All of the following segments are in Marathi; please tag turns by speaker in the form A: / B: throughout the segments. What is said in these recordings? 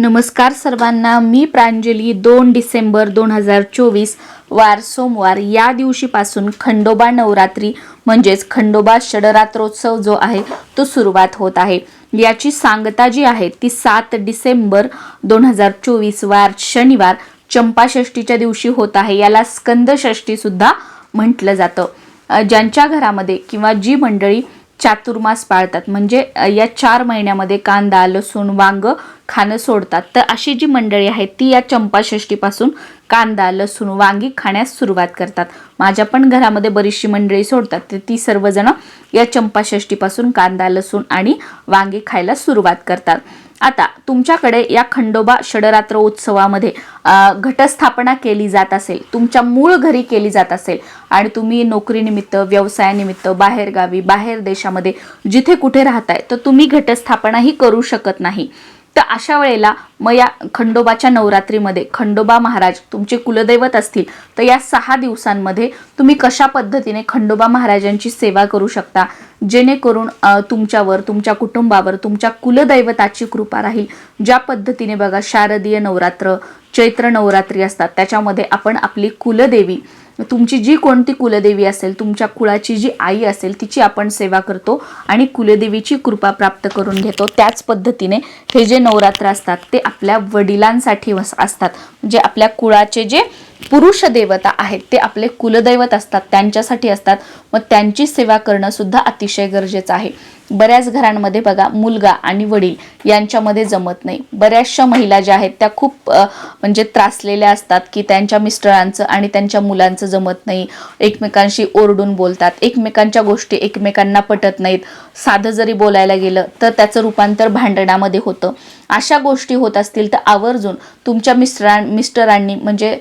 A: नमस्कार सर्वांना मी प्रांजली दोन डिसेंबर दोन हजार चोवीस वार सोमवार या दिवशीपासून खंडोबा नवरात्री म्हणजेच खंडोबा षडरात्रोत्सव जो आहे तो सुरुवात होत आहे. याची सांगता जी आहे ती सात डिसेंबर दोन हजार चोवीस वार शनिवार चंपाषष्टीच्या दिवशी होत आहे. याला स्कंदषष्टीसुद्धा म्हटलं जातं. ज्यांच्या घरामध्ये किंवा जी मंडळी चातुर्मास पाळतात. म्हणजे या चार महिन्यामध्ये कांदा लसूण वांग खाणं सोडतात. तर अशी जी मंडळी आहेत ती या चंपाषष्टीपासून कांदा लसूण वांगी खाण्यास सुरुवात करतात. माझ्या पण घरामध्ये बरीचशी मंडळी सोडतात. तर ती सर्वजण या चंपाषष्टीपासून कांदा लसूण आणि वांगी खायला सुरुवात करतात. आता तुमच्याकडे या खंडोबा षडरात्र उत्सवामध्ये घटस्थापना केली जात असेल तुमच्या मूळ घरी केली जात असेल आणि तुम्ही नोकरीनिमित्त व्यवसायानिमित्त बाहेरगावी बाहेर देशामध्ये जिथे कुठे राहताय तर तुम्ही घटस्थापनाही करू शकत नाही. तर अशा वेळेला मग या खंडोबाच्या नवरात्रीमध्ये खंडोबा महाराज तुमचे कुलदैवत असतील तर या सहा दिवसांमध्ये तुम्ही कशा पद्धतीने खंडोबा महाराजांची सेवा करू शकता? जेणेकरून तुमच्यावर तुमच्या कुटुंबावर तुमच्या कुलदैवताची कृपा राहील. ज्या पद्धतीने बघा शारदीय नवरात्र चैत्र नवरात्री असतात त्याच्यामध्ये आपण आपली कुलदेवी तुमची जी कोणती कुलदेवी असेल तुमच्या कुळाची जी आई असेल तिची आपण सेवा करतो आणि कुलदेवीची कृपा प्राप्त करून घेतो. त्याच पद्धतीने हे जे नवरात्र असतात ते आपल्या वडिलांसाठी वस- असतात. म्हणजे आपल्या कुळाचे जे पुरुष देवता आहेत ते आपले कुलदैवत असतात त्यांच्यासाठी असतात. मग त्यांची सेवा करणं सुद्धा अतिशय गरजेचं आहे. बऱ्याच घरांमध्ये बघा मुलगा आणि वडील यांच्यामध्ये जमत नाही. बऱ्याचशा महिला ज्या आहेत त्या खूप म्हणजे त्रासलेल्या असतात की त्यांच्या मिस्टरांचं आणि त्यांच्या मुलांचं जमत नाही. एकमेकांशी ओरडून बोलतात. एकमेकांच्या गोष्टी एकमेकांना पटत नाहीत. साधं जरी बोलायला गेलं तर त्याचं रूपांतर भांडणामध्ये होतं. अशा गोष्टी होत असतील तर आवर्जून तुमच्या मिस्टरां मिस्टरांनी म्हणजे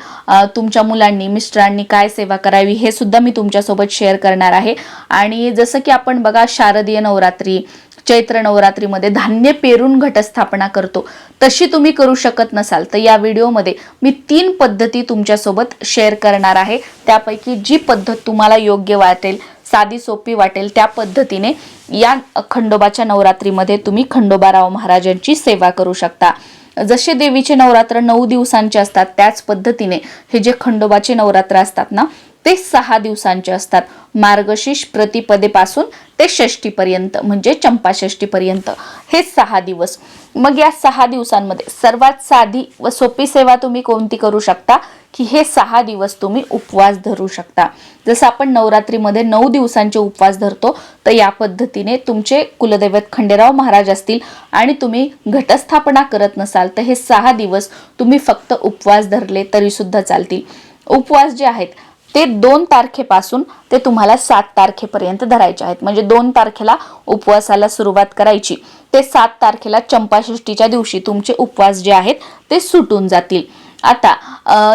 A: तुमच्या मुलांनी मिस्टरांनी काय सेवा करावी हे सुद्धा मी तुमच्यासोबत शेअर करणार आहे. आणि जसं की आपण बघा शारदीय नवरात्री चैत्र नवरात्रीमध्ये धान्य पेरून घटस्थापना करतो तशी तुम्ही करू शकत नसाल तर या व्हिडिओमध्ये मी तीन पद्धती तुमच्यासोबत शेअर करणार आहे. त्यापैकी जी पद्धत तुम्हाला योग्य वाटेल साधी सोपी वाटेल त्या पद्धतीने या खंडोबाच्या नवरात्रीमध्ये तुम्ही खंडोबाराव महाराजांची सेवा करू शकता. जसे देवीचे नवरात्र नऊ दिवसांचे असतात त्याच पद्धतीने हे जे खंडोबाचे नवरात्र असतात ना ते सहा दिवसांचे असतात. मार्गशीर्ष प्रतिपदेपासून ते षष्टीपर्यंत म्हणजे चंपाषष्टीपर्यंत हे सहा दिवस. मग या सहा दिवसांमध्ये सर्वात साधी व सोपी सेवा तुम्ही कोणती करू शकता? की हे सहा दिवस तुम्ही उपवास धरू शकता. जसं आपण नवरात्रीमध्ये नऊ दिवसांचे उपवास धरतो तर या पद्धतीने तुमचे कुलदैवत खंडेराव महाराज असतील आणि तुम्ही घटस्थापना करत नसाल तर हे सहा दिवस तुम्ही फक्त उपवास धरले तरी सुद्धा चालतील. उपवास जे आहेत ते दोन तारखेपासून ते तुम्हाला सात तारखेपर्यंत धरायचे आहेत. म्हणजे दोन तारखेला उपवासाला सुरुवात करायची. ते सात तारखेला चंपाषष्टीच्या दिवशी तुमचे उपवास जे आहेत ते सुटून जातील. आता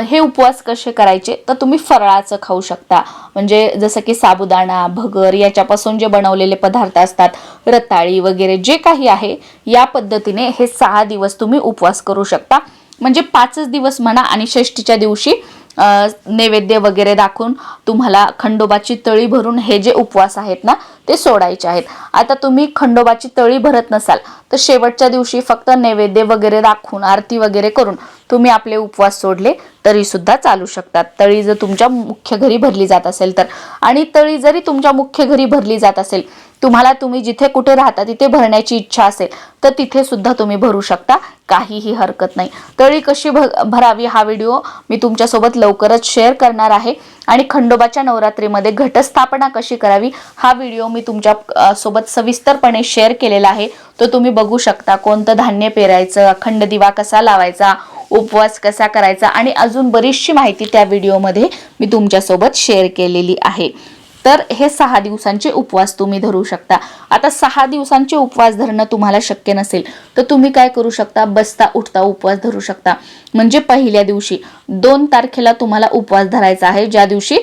A: हे उपवास कसे करायचे? तर तुम्ही फराळाचं खाऊ शकता. म्हणजे जसं की साबुदाणा भगर याच्यापासून जे बनवलेले पदार्थ असतात रताळी वगैरे जे काही आहे या पद्धतीने हे सहा दिवस तुम्ही उपवास करू शकता. म्हणजे पाचच दिवस म्हणा आणि षष्टीच्या दिवशी नैवेद्य वगैरे दाखवून तुम्हाला खंडोबाची तळी भरून हे जे उपवास आहेत ना ते सोडायचे आहेत. आता तुम्ही खंडोबाची तळी भरत नसाल तर शेवटच्या दिवशी फक्त नैवेद्य वगैरे दाखवून आरती वगैरे करून तुम्ही आपले उपवास सोडले तरी सुद्धा चालू शकतात. तळी जर तुमच्या मुख्य घरी भरली जात असेल तर. आणि तळी जरी तुमच्या मुख्य घरी भरली जात असेल तुम्हाला तुम्ही जिथे कुठे राहता तिथे भरण्याची इच्छा असेल तर तिथे सुद्धा तुम्ही भरू शकता. काहीही हरकत नाही. तळी कशी भरावी हा व्हिडिओ मी तुमच्यासोबत लवकरच शेअर करणार आहे. आणि खंडोबाच्या नवरात्रीमध्ये घटस्थापना कशी करावी हा व्हिडिओ मी तुमच्यासोबत सविस्तरपणे शेअर केलेला आहे. तो तुम्ही बघू शकता. कोणतं धान्य पेरायचं अखंड दिवा कसा लावायचा उपवास कसा करायचा आणि अजून बरीचशी माहिती त्या व्हिडिओमध्ये मी तुमच्यासोबत शेअर केलेली आहे. तर हे सहा दिवसांचे उपवास तुम्ही धरू शकता. आता सहा दिवसांचे उपवास धरणं तुम्हाला शक्य नसेल तर तुम्ही काय करू शकता? बसता उठता उपवास धरू शकता. म्हणजे पहिल्या दिवशी दोन तारखेला तुम्हाला उपवास धरायचा आहे ज्या दिवशी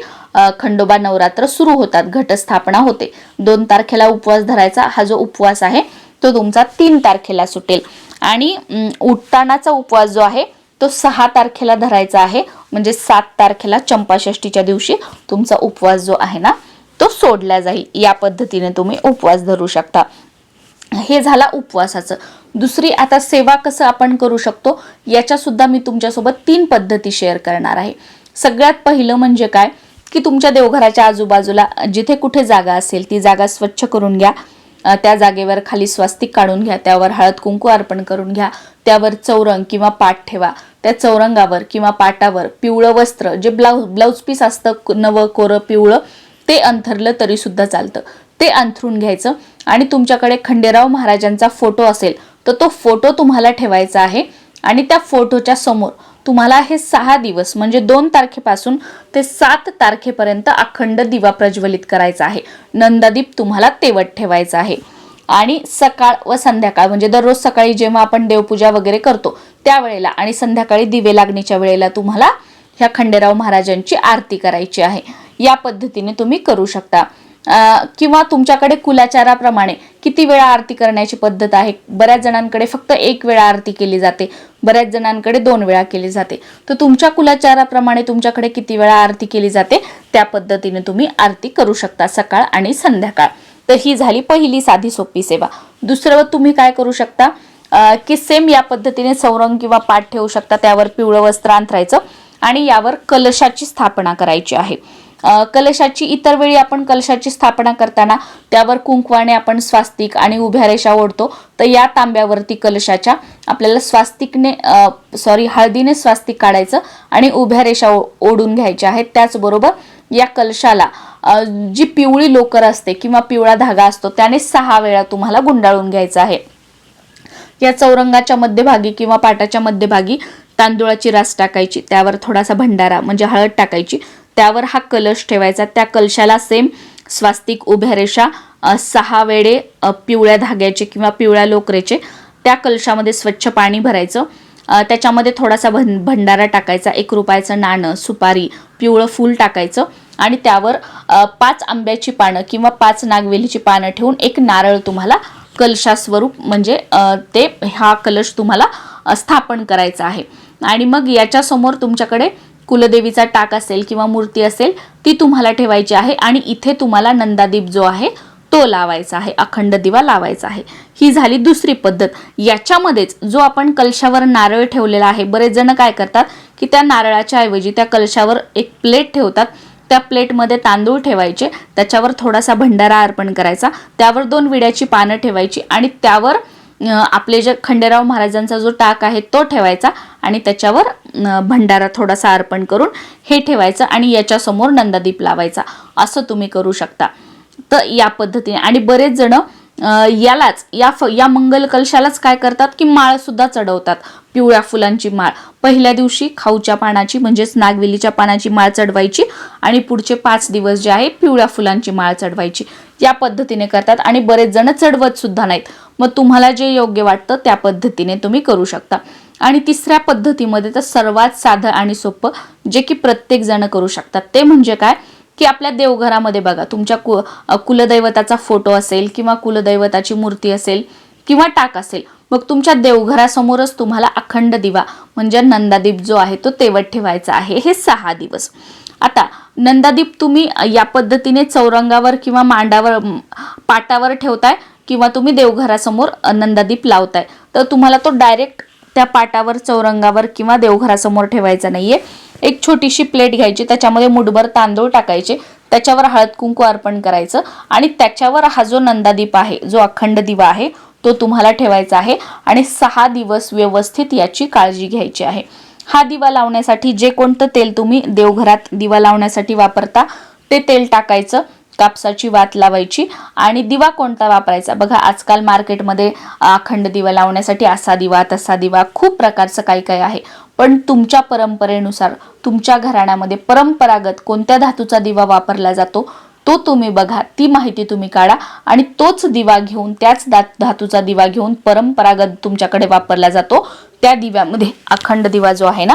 A: खंडोबा नवरात्र सुरू होतात घटस्थापना होते. दोन तारखेला उपवास धरायचा हा जो उपवास आहे तो तुमचा तीन तारखेला सुटेल. आणि उठतानाचा उपवास जो आहे तो सहा तारखेला धरायचा आहे. म्हणजे सात तारखेला चंपाषष्टीच्या दिवशी तुमचा उपवास जो आहे ना तो सोडला जाईल. या पद्धतीने तुम्ही उपवास धरू शकता. हे झाला उपवासाचं. दुसरी आता सेवा कसं आपण करू शकतो याच्या सुद्धा मी तुमच्यासोबत तीन पद्धती शेअर करणार आहे. सगळ्यात पहिलं म्हणजे काय की तुमच्या देवघराच्या आजूबाजूला जिथे कुठे जागा असेल ती जागा स्वच्छ करून घ्या. त्या जागेवर खाली स्वास्तिक काढून घ्या. त्यावर हळद कुंकू अर्पण करून घ्या. त्यावर चौरंग किंवा पाठ ठेवा. त्या चौरंगावर किंवा पाटावर पिवळं वस्त्र जे ब्लाऊज ब्लाऊज पीस असतं नवं कोरं पिवळं ते अंथरलं तरी सुद्धा चालतं. ते अंथरून घ्यायचं आणि तुमच्याकडे खंडेराव महाराजांचा फोटो असेल तर तो फोटो तुम्हाला ठेवायचा आहे आणि त्या फोटोच्या समोर तुम्हाला हे सहा दिवस म्हणजे दोन तारखेपासून ते सात तारखेपर्यंत अखंड दिवा प्रज्वलित करायचा आहे. नंदादीप तुम्हाला तेवट ठेवायचा आहे. आणि सकाळ व संध्याकाळ म्हणजे दररोज सकाळी जेव्हा आपण देवपूजा वगैरे करतो त्यावेळेला आणि संध्याकाळी दिवे लागणीच्या वेळेला तुम्हाला ह्या खंडेराव महाराजांची आरती करायची आहे. या पद्धतीने तुम्ही करू शकता. किंवा तुमच्याकडे कुलाचाराप्रमाणे किती वेळा आरती करण्याची पद्धत आहे? बऱ्याच जणांकडे फक्त एक वेळा आरती केली जाते. बऱ्याच जणांकडे दोन वेळा केली जाते. तर तुमच्या कुलाचाराप्रमाणे तुमच्याकडे किती वेळा आरती केली जाते? त्या पद्धतीने तुम्ही आरती करू शकता सकाळ आणि संध्याकाळ. तर ही झाली पहिली साधी सोपी सेवा. दुसरं तुम्ही काय करू शकता? की सेम या पद्धतीने सौरंग किंवा पाठ ठेवू शकता त्यावर पिवळं वस्त्र अंथरायचं आणि यावर कलशाची स्थापना करायची आहे. कलशाची इतर वेळी आपण कलशाची स्थापना करताना त्यावर कुंकवाने आपण स्वास्तिक आणि उभ्या रेषा ओढतो तर या तांब्यावरती कलशाच्या आपल्याला स्वास्तिकने सॉरी हळदीने स्वास्तिक काढायचं आणि उभ्या रेषा ओढून घ्यायच्या आहेत. त्याचबरोबर या कलशाला जी पिवळी लोकर असते किंवा पिवळा धागा असतो त्याने सहा वेळा तुम्हाला गुंडाळून घ्यायचा आहे. या चौरंगाच्या मध्यभागी किंवा पाटाच्या मध्यभागी तांदुळाची रास टाकायची त्यावर थोडासा भंडारा म्हणजे हळद टाकायची. त्यावर हा कलश ठेवायचा. त्या कलशाला सेम स्वास्तिक उभ्या रेषा सहा वेळे पिवळ्या धाग्याचे किंवा पिवळ्या लोकरेचे त्या कलशामध्ये स्वच्छ पाणी भरायचं. त्याच्यामध्ये थोडासा भं भंडारा टाकायचा. एक रुपयाचं नाणं सुपारी पिवळं फूल टाकायचं आणि त्यावर पाच आंब्याची पानं किंवा पाच नागवेलीची पानं ठेवून एक नारळ तुम्हाला कलशास्वरूप म्हणजे ते हा कलश तुम्हाला स्थापन करायचा आहे. आणि मग याच्यासमोर तुमच्याकडे कुलदेवीचा टाक असेल किंवा मूर्ती असेल ती तुम्हाला ठेवायची आहे आणि इथे तुम्हाला नंदादीप जो आहे तो लावायचा आहे अखंड दिवा लावायचा आहे. ही झाली दुसरी पद्धत. याच्यामध्येच जो आपण कलशावर नारळ ठेवलेला आहे बरेच जण काय करतात की त्या नारळाच्या ऐवजी त्या कलशावर एक प्लेट ठेवतात त्या प्लेटमध्ये तांदूळ ठेवायचे त्याच्यावर थोडासा भंडारा अर्पण करायचा त्यावर दोन विड्याची पानं ठेवायची आणि त्यावर आपले जे खंडेराव महाराजांचा जो टाक आहे तो ठेवायचा आणि त्याच्यावर भंडारा थोडासा अर्पण करून हे ठेवायचं आणि याच्यासमोर नंदादीप लावायचा. असं तुम्ही करू शकता. तर या पद्धतीने आणि बरेच जण यालाच या फ या मंगल कलशालाच काय करतात की माळ सुद्धा चढवतात. पिवळ्या फुलांची माळ. पहिल्या दिवशी खाऊच्या पानाची म्हणजेच नागवेलीच्या पानाची माळ चढवायची आणि पुढचे पाच दिवस जे आहे पिवळ्या फुलांची माळ चढवायची. या पद्धतीने करतात आणि बरेच जण चढवत सुद्धा नाहीत. मग तुम्हाला जे योग्य वाटतं त्या पद्धतीने तुम्ही करू शकता. आणि तिसऱ्या पद्धतीमध्ये तर सर्वात साधं आणि सोपं जे की प्रत्येक जण करू शकतात ते म्हणजे काय? की आपल्या देवघरामध्ये बघा तुमच्या कु कुलदैवताचा फोटो असेल किंवा कुलदैवताची मूर्ती असेल किंवा टाक असेल मग तुमच्या देवघरासमोरच तुम्हाला अखंड दिवा म्हणजे नंदादीप जो आहे तो तेवट ठेवायचा आहे. हे सहा दिवस. आता नंदादीप तुम्ही या पद्धतीने चौरंगावर किंवा मांडावर पाटावर ठेवताय किंवा तुम्ही देवघरासमोर नंदादीप लावताय तर तुम्हाला तो डायरेक्ट त्या पाटावर चौरंगावर किंवा देवघरासमोर ठेवायचा नाहीये. एक छोटीशी प्लेट घ्यायची त्याच्यामध्ये मुठभर तांदूळ टाकायचे त्याच्यावर हळद कुंकू अर्पण करायचं आणि त्याच्यावर हा जो नंदादीप आहे जो अखंड दिवा आहे तो तुम्हाला ठेवायचा आहे आणि सहा दिवस व्यवस्थित याची काळजी घ्यायची आहे. हा दिवा लावण्यासाठी जे कोणतं तेल तुम्ही देवघरात दिवा लावण्यासाठी वापरता ते तेल टाकायचं कापसाची वात लावायची आणि दिवा कोणता वापरायचा? बघा आजकाल मार्केटमध्ये अखंड दिवा लावण्यासाठी असा दिवा तसा दिवा खूप प्रकारचं काही काही आहे. पण तुमच्या परंपरेनुसार तुमच्या घराण्यामध्ये परंपरागत कोणत्या धातूचा दिवा वापरला जातो तो तुम्ही बघा ती माहिती तुम्ही काढा आणि तोच दिवा घेऊन त्याच धातूचा दिवा घेऊन परंपरागत तुमच्याकडे वापरला जातो. त्या दिव्यामध्ये अखंड दिवा जो आहे ना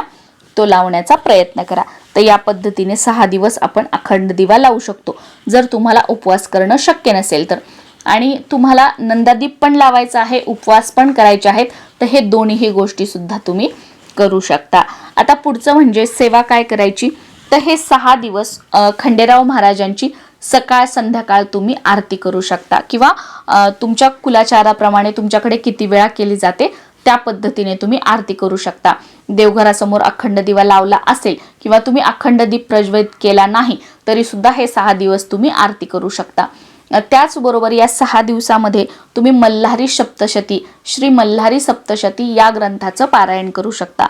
A: तो लावण्याचा प्रयत्न करा. तर या पद्धतीने सहा दिवस आपण अखंड दिवा लावू शकतो. जर तुम्हाला उपवास करणं शक्य नसेल तर. आणि तुम्हाला नंदादीप पण लावायचा आहे उपवास पण करायचे आहेत तर हे दोन्ही गोष्टी सुद्धा तुम्ही करू शकता. आता पुढचं म्हणजे सेवा काय करायची? तर हे सहा दिवस खंडेराव महाराजांची सकाळ संध्याकाळ तुम्ही आरती करू शकता. किंवा तुमच्या कुलाचाराप्रमाणे तुमच्याकडे किती वेळा केली जाते? त्या पद्धतीने तुम्ही आरती करू शकता. देवघरासमोर अखंड दिवा लावला असेल किंवा तुम्ही अखंड दीप प्रज्वलित केला नाही तरी सुद्धा हे सहा दिवस तुम्ही आरती करू शकता. त्याचबरोबर या सहा दिवसामध्ये तुम्ही मल्हारी सप्तशती श्री मल्हारी सप्तशती या ग्रंथाचं पारायण करू शकता.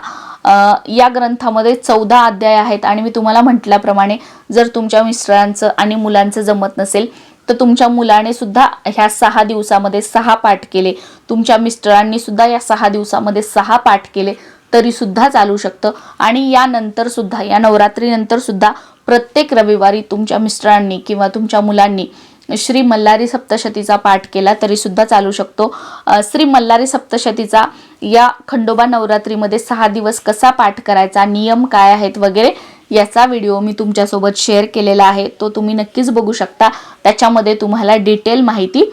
A: या ग्रंथामध्ये चौदा अध्याय आहेत आणि मी तुम्हाला म्हटल्याप्रमाणे जर तुमच्या मिस्टरांचं आणि मुलांचं जमत नसेल तर तुमच्या मुलाने सुद्धा ह्या सहा दिवसामध्ये सहा पाठ केले. तुमच्या मिस्टरांनी सुद्धा या सहा दिवसामध्ये सहा पाठ केले. तरी सुद्धा चालू शकतं. आणि यानंतर सुद्धा या नवरात्रीनंतर सुद्धा प्रत्येक रविवारी तुमच्या मिस्टरांनी किंवा तुमच्या मुलांनी श्री मल्हारी सप्तशतीचा पाठ केला तरी सुद्धा चालू शकतो. श्री मल्हारी सप्तशतीचा या खंडोबा नवरात्रीमध्ये सहा दिवस कसा पाठ करायचा नियम काय आहेत वगैरे याचा व्हिडिओ मी तुमच्यासोबत शेअर केलेला आहे. तो तुम्ही नक्कीच बघू शकता. त्याच्यामध्ये तुम्हाला डिटेल माहिती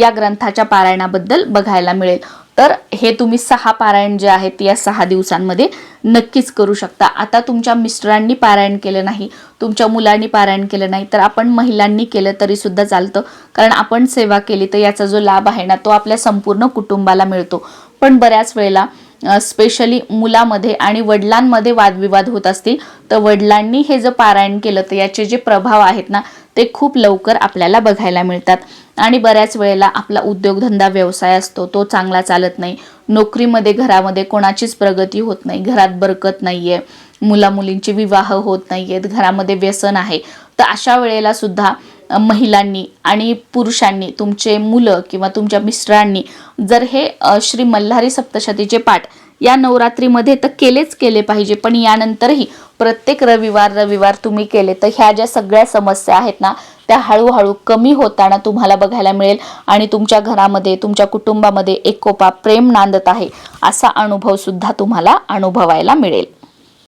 A: या ग्रंथाच्या पारायणाबद्दल बघायला मिळेल. तर हे तुम्ही सहा पारायण जे आहेत या सहा दिवसांमध्ये नक्कीच करू शकता. आता तुमच्या मिस्टरांनी पारायण केलं नाही तुमच्या मुलांनी पारायण केलं नाही तर आपण महिलांनी केलं तरी सुद्धा चालतं. कारण आपण सेवा केली तर याचा जो लाभ आहे ना तो आपल्या संपूर्ण कुटुंबाला मिळतो. पण बऱ्याच वेळेला स्पेशली मुलामध्ये आणि वडिलांमध्ये वादविवाद होत असतील तर वडिलांनी हे जर पारायण केलं तर याचे जे प्रभाव आहेत ना ते खूप लवकर आपल्याला बघायला मिळतात. आणि बऱ्याच वेळेला आपला उद्योगधंदा व्यवसाय असतो तो चांगला चालत नाही. नोकरीमध्ये घरामध्ये कोणाचीच प्रगती होत नाही. घरात बरकत नाही मुला मुलींचे विवाह होत नाही आहेत घरामध्ये व्यसन आहे. तर अशा वेळेला सुद्धा महिलांनी आणि पुरुषांनी तुमचे मुलं किंवा तुमच्या मिस्टरांनी जर हे श्री मल्हारी सप्तशतीचे पाठ या नवरात्रीमध्ये तर केलेच केले पाहिजे पण यानंतरही प्रत्येक रविवार रविवार तुम्ही केले तर ह्या ज्या सगळ्या समस्या आहेत ना त्या हळूहळू कमी होताना तुम्हाला बघायला मिळेल आणि तुमच्या घरामध्ये तुमच्या कुटुंबामध्ये एकोपा प्रेम नांदत आहे असा अनुभव सुद्धा तुम्हाला अनुभवायला मिळेल.